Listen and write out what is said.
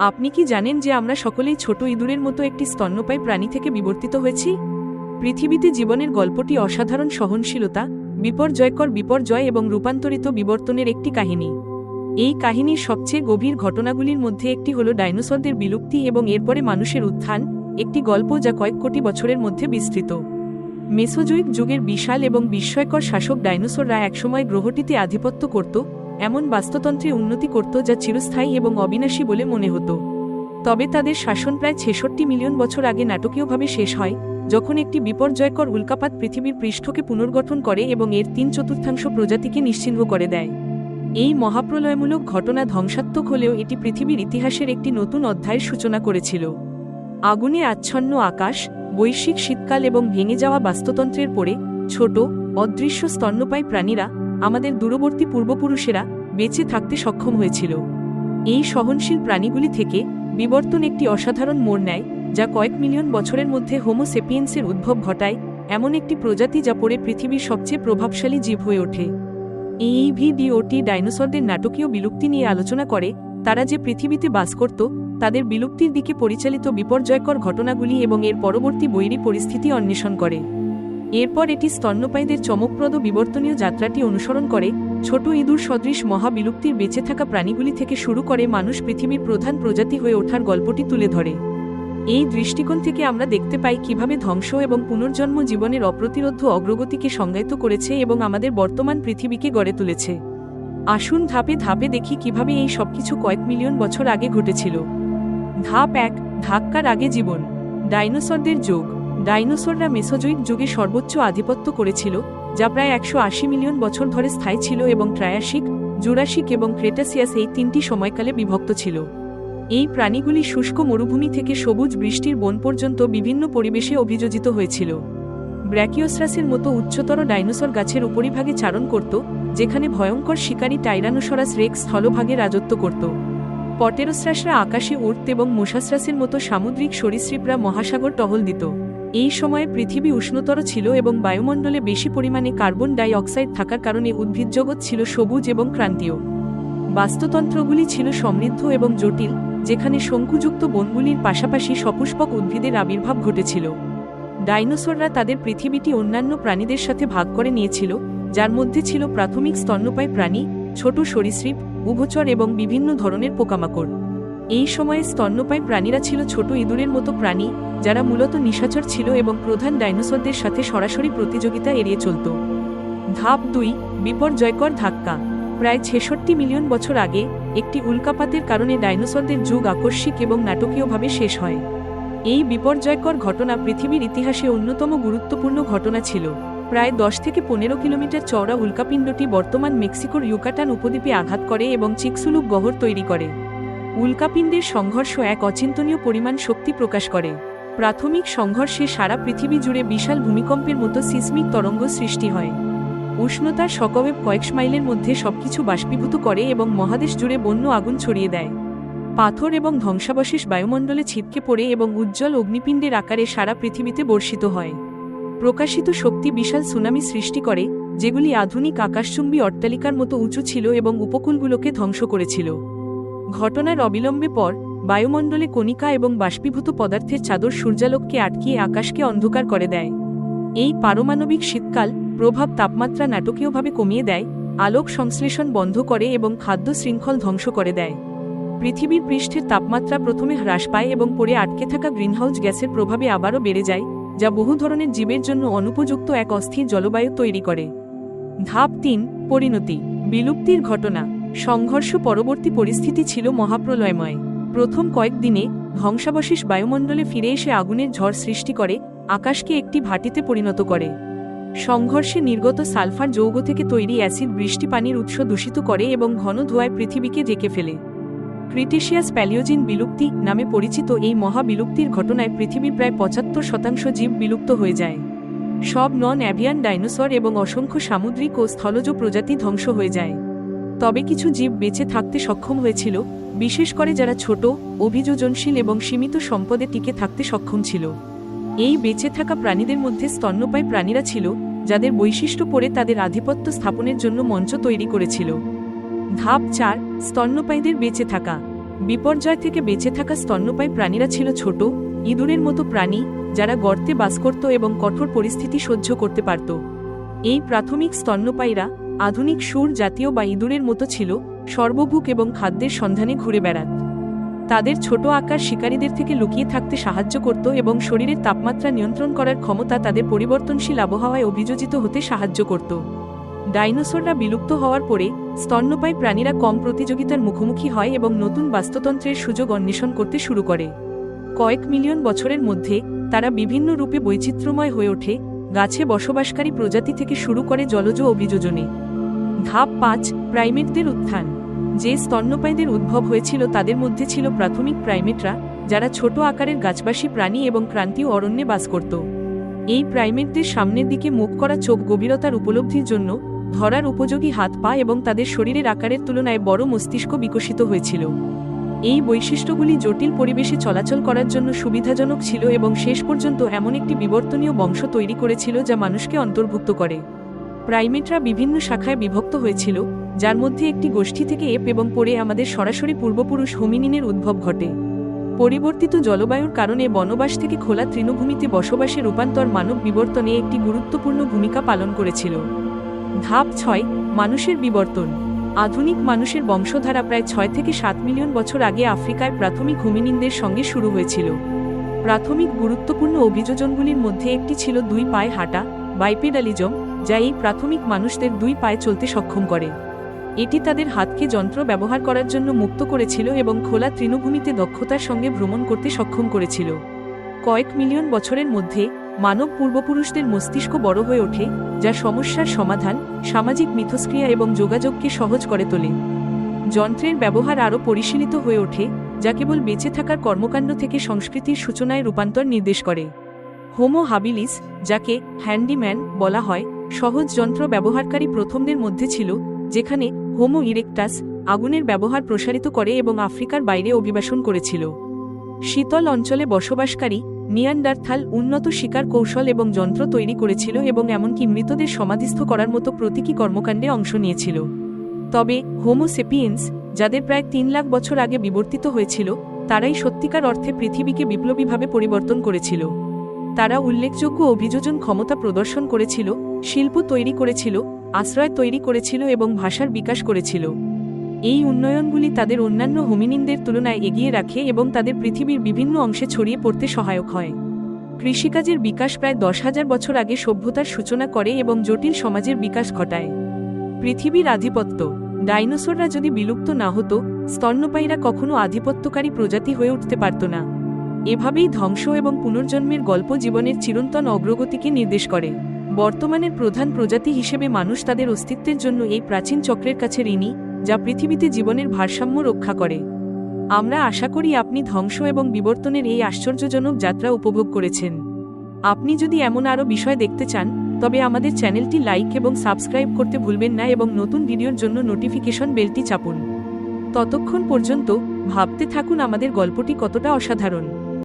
আপনি কি জানেন যে আমরা সকলেই ছোট ইঁদুরের মতো একটি স্তন্যপায়ী প্রাণী থেকে বিবর্তিত হয়েছি? পৃথিবীতে জীবনের গল্পটি অসাধারণ সহনশীলতা, বিপর্যয়কর বিপর্যয় এবং রূপান্তরিত বিবর্তনের একটি কাহিনী। এই কাহিনীর সবচেয়ে গভীর ঘটনাগুলির মধ্যে একটি হল ডাইনোসরদের বিলুপ্তি এবং এরপরে মানুষের উত্থান, একটি গল্প যা কয়েক কোটি বছরের মধ্যে বিস্তৃত। মেসোজোইক যুগের বিশাল এবং বিস্ময়কর শাসক ডাইনোসররা একসময় গ্রহটিতে আধিপত্য করত এমন বাস্তুতন্ত্রে উন্নতি করত যা চিরস্থায়ী এবং অবিনাশী বলে মনে হতো। তবে তাদের শাসন প্রায় ছেষট্টি মিলিয়ন বছর আগে নাটকীয়ভাবে শেষ হয়, যখন একটি বিপর্যয়কর উল্কাপাত পৃথিবীর পৃষ্ঠকে পুনর্গঠন করে এবং এর তিন চতুর্থাংশ প্রজাতিকে নিশ্চিহ্ন করে দেয়। এই মহাপ্রলয়মূলক ঘটনা ধ্বংসাত্মক হলেও এটি পৃথিবীর ইতিহাসের একটি নতুন অধ্যায়ের সূচনা করেছিল। আগুনে আচ্ছন্ন আকাশ, বৈশ্বিক শীতকাল এবং ভেঙে যাওয়া বাস্তুতন্ত্রের পরে ছোট, অদৃশ্য স্তন্যপায়ী প্রাণীরা আমাদের দূরবর্তী পূর্বপুরুষেরা বেঁচে থাকতে সক্ষম হয়েছিল। এই সহনশীল প্রাণীগুলি থেকে বিবর্তন একটি অসাধারণ মোড় নেয়, যা কয়েক মিলিয়ন বছরের মধ্যে হোমো সেপিয়েন্সের উদ্ভব ঘটায়, এমন একটি প্রজাতি যা পরে পৃথিবীর সবচেয়ে প্রভাবশালী জীব হয়ে ওঠে। এই ভিডিওটি ডাইনোসরদের নাটকীয় বিলুপ্তি নিয়ে আলোচনা করে, তারা যে পৃথিবীতে বাস করত, তাদের বিলুপ্তির দিকে পরিচালিত বিপর্যয়কর ঘটনাগুলি এবং এর পরবর্তী বৈরী পরিস্থিতি অন্বেষণ করে। এরপর এটি স্তন্যপায়ীদের চমকপ্রদ বিবর্তনীয় যাত্রাটি অনুসরণ করে, ছোট ইঁদুর সদৃশ মহাবিলুপ্তির বেঁচে থাকা প্রাণীগুলি থেকে শুরু করে মানুষ পৃথিবীর প্রধান প্রজাতি হয়ে ওঠার গল্পটি তুলে ধরে। এই দৃষ্টিকোণ থেকে আমরা দেখতে পাই কীভাবে ধ্বংস এবং পুনর্জন্ম জীবনের অপ্রতিরোধ অগ্রগতিকে সংজ্ঞায়িত করেছে এবং আমাদের বর্তমান পৃথিবীকে গড়ে তুলেছে। আসুন ধাপে ধাপে দেখি কীভাবে এই সবকিছু কয়েক মিলিয়ন বছর আগে ঘটেছিল। ধাপ এক, ধাক্কার আগে জীবন। ডাইনোসরদের যুগ। ডাইনোসররা মেসোজোইক যুগে সর্বোচ্চ আধিপত্য করেছিল, যা প্রায় একশো আশি মিলিয়ন বছর ধরে স্থায়ী ছিল এবং ট্রায়াসিক, জুরাসিক এবং ক্রেটাসিয়াস এই তিনটি সময়কালে বিভক্ত ছিল। এই প্রাণীগুলি শুষ্ক মরুভূমি থেকে সবুজ বৃষ্টির বন পর্যন্ত বিভিন্ন পরিবেশে অভিযোজিত হয়েছিল। ব্র্যাকিওসরাসের মতো উচ্চতর ডাইনোসর গাছের উপরিভাগে চারণ করত, যেখানে ভয়ঙ্কর শিকারী টাইরানোসরাস রেক্স স্থলভাগে রাজত্ব করত। পটেরোসরাসরা আকাশে উড়ত এবং মোসাসরাসের মতো সামুদ্রিক সরীসৃপরা মহাসাগর টহল দিত। এই সময়ে পৃথিবী উষ্ণতর ছিল এবং বায়ুমণ্ডলে বেশি পরিমাণে কার্বন ডাই অক্সাইড থাকার কারণে উদ্ভিদজগৎ ছিল সবুজ এবং ক্রান্তীয়। বাস্তুতন্ত্রগুলি ছিল সমৃদ্ধ এবং জটিল, যেখানে শঙ্কুযুক্ত বনগুলির পাশাপাশি সপুষ্পক উদ্ভিদের আবির্ভাব ঘটেছিল। ডাইনোসররা তাদের পৃথিবীটি অন্যান্য প্রাণীদের সাথে ভাগ করে নিয়েছিল, যার মধ্যে ছিল প্রাথমিক স্তন্যপায়ী প্রাণী, ছোট সরীসৃপ, উভচর এবং বিভিন্ন ধরনের পোকামাকড়। এই সময়ে স্তন্যপায়ী প্রাণীরা ছিল ছোট ইঁদুরের মতো প্রাণী, যারা মূলত নিশাচর ছিল এবং প্রধান ডাইনোসরদের সাথে সরাসরি প্রতিযোগিতা এড়িয়ে চলত। ধাপ দুই, বিপর্যয়কর ধাক্কা। প্রায় ছেষট্টি মিলিয়ন বছর আগে, একটি উল্কাপাতের কারণে ডাইনোসরদের যুগ আকস্মিক এবং নাটকীয়ভাবে শেষ হয়। এই বিপর্যয়কর ঘটনা পৃথিবীর ইতিহাসে অন্যতম গুরুত্বপূর্ণ ঘটনা ছিল। প্রায় দশ থেকে পনেরো কিলোমিটার চওড়া উল্কাপিণ্ডটি বর্তমান মেক্সিকোর ইউকাটান উপদ্বীপে আঘাত করে এবং চিকসুলুক গহর তৈরি করে। উল্কাপিণ্ডের সংঘর্ষ এক অচিন্তনীয় পরিমাণ শক্তি প্রকাশ করে। প্রাথমিক সংঘর্ষে সারা পৃথিবী জুড়ে বিশাল ভূমিকম্পের মতো সিসমিক তরঙ্গ সৃষ্টি হয়। উষ্ণতার সকবেব কয়েক মাইলের মধ্যে সবকিছু বাষ্পীভূত করে এবং মহাদেশ জুড়ে বন্য আগুন ছড়িয়ে দেয়। পাথর এবং ধ্বংসাবশেষ বায়ুমণ্ডলে ছিটকে পড়ে এবং উজ্জ্বল অগ্নিপিণ্ডের আকারে সারা পৃথিবীতে বর্ষিত হয়। প্রকাশিত শক্তি বিশাল সুনামি সৃষ্টি করে, যেগুলি আধুনিক আকাশচুম্বী অট্টালিকার মতো উঁচু ছিল এবং উপকূলগুলোকে ধ্বংস করেছিল। ঘটনার অবিলম্বে পর বায়ুমণ্ডলে কণিকা এবং বাষ্পীভূত পদার্থের চাদর সূর্যালোককে আটকিয়ে আকাশকে অন্ধকার করে দেয়। এই পারমাণবিক শীতকাল প্রভাব তাপমাত্রা নাটকীয়ভাবে কমিয়ে দেয়, আলোক সংশ্লেষণ বন্ধ করে এবং খাদ্য শৃঙ্খল ধ্বংস করে দেয়। পৃথিবীর পৃষ্ঠের তাপমাত্রা প্রথমে হ্রাস পায় এবং পরে আটকে থাকা গ্রিনহাউস গ্যাসের প্রভাবে আবারও বেড়ে যায়, যা বহু ধরনের জীবের জন্য অনুপযুক্ত এক অস্থির জলবায়ু তৈরি করে। ধাপ তিন, পরিণতি। বিলুপ্তির ঘটনা। সংঘর্ষ পরবর্তী পরিস্থিতি ছিল মহাপ্রলয়ময়। প্রথম কয়েকদিনে ধ্বংসাবশেষ বায়ুমণ্ডলে ফিরে এসে আগুনের ঝড় সৃষ্টি করে, আকাশকে একটি ভাটিতে পরিণত করে। সংঘর্ষে নির্গত সালফার যৌগ থেকে তৈরি অ্যাসিড বৃষ্টি পানির উৎস দূষিত করে এবং ঘন ধোঁয়ায় পৃথিবীকে ঢেকে ফেলে। ক্রিটেশিয়াস প্যালিওজিন বিলুপ্তি নামে পরিচিত এই মহাবিলুপ্তির ঘটনায় পৃথিবীর প্রায় পঁচাত্তর শতাংশ জীব বিলুপ্ত হয়ে যায়। সব নন অ্যাভিয়ান ডাইনোসর এবং অসংখ্য সামুদ্রিক ও স্থলজ প্রজাতি ধ্বংস হয়ে যায়। তবে কিছু জীব বেঁচে থাকতে সক্ষম হয়েছিল, বিশেষ করে যারা ছোট, অভিযোজনশীল এবং সীমিত সম্পদে টিকে থাকতে সক্ষম ছিল। এই বেঁচে থাকা প্রাণীদের মধ্যে স্তন্যপায়ী প্রাণীরা ছিল, যাদের বৈশিষ্ট্য পরে তাদের আধিপত্য স্থাপনের জন্য মঞ্চ তৈরি করেছিল। ধাপ চার, স্তন্যপায়ীদের বেঁচে থাকা। বিপর্যয় থেকে বেঁচে থাকা স্তন্যপায়ী প্রাণীরা ছিল ছোট, ইঁদুরের মতো প্রাণী, যারা গর্তে বাস করত এবং কঠোর পরিস্থিতি সহ্য করতে পারত। এই প্রাথমিক স্তন্যপায়ীরা আধুনিক সুর জাতীয় বা ইঁদুরের মতো ছিল, সর্বভুক এবং খাদ্যের সন্ধানে ঘুরে বেড়াত। তাদের ছোট আকার শিকারীদের থেকে লুকিয়ে থাকতে সাহায্য করত এবং শরীরের তাপমাত্রা নিয়ন্ত্রণ করার ক্ষমতা তাদের পরিবর্তনশীল আবহাওয়ায় অভিযোজিত হতে সাহায্য করত। ডাইনোসররা বিলুপ্ত হওয়ার পরে, স্তন্যপায়ী প্রাণীরা কম প্রতিযোগিতার মুখোমুখি হয় এবং নতুন বাস্তুতন্ত্রের সুযোগ অন্বেষণ করতে শুরু করে। কয়েক মিলিয়ন বছরের মধ্যে, তারা বিভিন্ন রূপে বৈচিত্র্যময় হয়ে ওঠে, গাছে বসবাসকারী প্রজাতি থেকে শুরু করে জলজ অভিযোজনে। ধাপ পাঁচ, প্রাইমেটদের উত্থান। যে স্তন্যপায়ীদের উদ্ভব হয়েছিল তাদের মধ্যে ছিল প্রাথমিক প্রাইমেটরা, যারা ছোট আকারের গাছবাসী প্রাণী এবং ক্রান্তীয় অরণ্যে বাস করত। এই প্রাইমেটদের সামনের দিকে মুখ করা চোখ গভীরতার উপলব্ধির জন্য ধরার উপযোগী হাত পা এবং তাদের শরীরের আকারের তুলনায় বড় মস্তিষ্ক বিকশিত হয়েছিল। এই বৈশিষ্ট্যগুলি জটিল পরিবেশে চলাচল করার জন্য সুবিধাজনক ছিল এবং শেষ পর্যন্ত এমন একটি বিবর্তনীয় বংশ তৈরি করেছিল যা মানুষকে অন্তর্ভুক্ত করে। প্রাইমেটরা বিভিন্ন শাখায় বিভক্ত হয়েছিল, যার মধ্যে একটি গোষ্ঠী থেকে এপ এবং পরে আমাদের সরাসরি পূর্বপুরুষ হোমিনিনের উদ্ভব ঘটে। পরিবর্তিত জলবায়ুর কারণে বনবাস থেকে খোলা তৃণভূমিতে বসবাসে রূপান্তর মানব বিবর্তনে একটি গুরুত্বপূর্ণ ভূমিকা পালন করেছিল। ধাপ ছয়, মানুষের বিবর্তন। আধুনিক মানুষের বংশধারা প্রায় ছয় থেকে সাত মিলিয়ন বছর আগে আফ্রিকায় প্রাথমিক হোমিনিনদের সঙ্গে শুরু হয়েছিল। প্রাথমিক গুরুত্বপূর্ণ অভিযোজনগুলির মধ্যে একটি ছিল দুই পায়ে হাঁটা, বাইপেডালিজম যা এই প্রাথমিক মানুষদের দুই পায়ে চলতে সক্ষম করে। এটি তাদের হাতকে যন্ত্র ব্যবহার করার জন্য মুক্ত করেছিল এবং খোলা তৃণভূমিতে দক্ষতার সঙ্গে ভ্রমণ করতে সক্ষম করেছিল। কয়েক মিলিয়ন বছরের মধ্যে, মানব পূর্বপুরুষদের মস্তিষ্ক বড় হয়ে ওঠে, যা সমস্যার সমাধান, সামাজিক মিথস্ক্রিয়া এবং যোগাযোগকে সহজ করে তোলে। যন্ত্রের ব্যবহার আরও পরিশীলিত হয়ে ওঠে, যা কেবল বেঁচে থাকার কর্মকাণ্ড থেকে সংস্কৃতির সূচনায় রূপান্তর নির্দেশ করে। হোমো হাবিলিস, যাকে হ্যান্ডিম্যান বলা হয় সহজ যন্ত্র ব্যবহারকারী প্রথমদের মধ্যে ছিল, যেখানে হোমো ইরেকটাস আগুনের ব্যবহার প্রসারিত করে এবং আফ্রিকার বাইরে অভিবাসন করেছিল। শীতল অঞ্চলে বসবাসকারী নিয়ান্ডারথাল উন্নত শিকার কৌশল এবং যন্ত্র তৈরি করেছিল এবং এমনকি মৃতদের সমাধিস্থ করার মতো প্রতীকী কর্মকাণ্ডে অংশ নিয়েছিল। তবে হোমোসেপিয়েন্স যাদের প্রায় তিন লাখ বছর আগে বিবর্তিত হয়েছিল, তারাই সত্যিকার অর্থে পৃথিবীকে বিপ্লবীভাবে পরিবর্তন করেছিল। তারা উল্লেখযোগ্য অভিযোজন ক্ষমতা প্রদর্শন করেছিল, শিল্প তৈরি করেছিল, আশ্রয় তৈরি করেছিল এবং ভাষার বিকাশ করেছিল। এই উন্নয়নগুলি তাদের অন্যান্য হোমিনিনদের তুলনায় এগিয়ে রাখে এবং তাদের পৃথিবীর বিভিন্ন অংশে ছড়িয়ে পড়তে সহায়ক হয়। কৃষিকাজের বিকাশ প্রায় দশ হাজার বছর আগে সভ্যতার সূচনা করে এবং জটিল সমাজের বিকাশ ঘটায়। পৃথিবীর আধিপত্য। ডাইনোসররা যদি বিলুপ্ত না হতো, স্তন্যপায়ীরা কখনো আধিপত্যকারী প্রজাতি হয়ে উঠতে পারত না। এভাবেই ধ্বংস এবং পুনর্জন্মের গল্প জীবনের চিরন্তন অগ্রগতিকে নির্দেশ করে। বর্তমানের প্রধান প্রজাতি হিসেবে মানুষ তাদের অস্তিত্বের জন্য এই প্রাচীন চক্রের কাছে ঋণী, যা পৃথিবীতে জীবনের ভারসাম্য রক্ষা করে। আমরা আশা করি আপনি ধ্বংস এবং বিবর্তনের এই আশ্চর্যজনক যাত্রা উপভোগ করেছেন। আপনি যদি এমন আরও বিষয় দেখতে চান, তবে আমাদের চ্যানেলটি লাইক এবং সাবস্ক্রাইব করতে ভুলবেন না এবং নতুন ভিডিওর জন্য নোটিফিকেশন বেলটি চাপুন। ততক্ষণ পর্যন্ত ভাবতে থাকুন আমাদের গল্পটি কতটা অসাধারণ।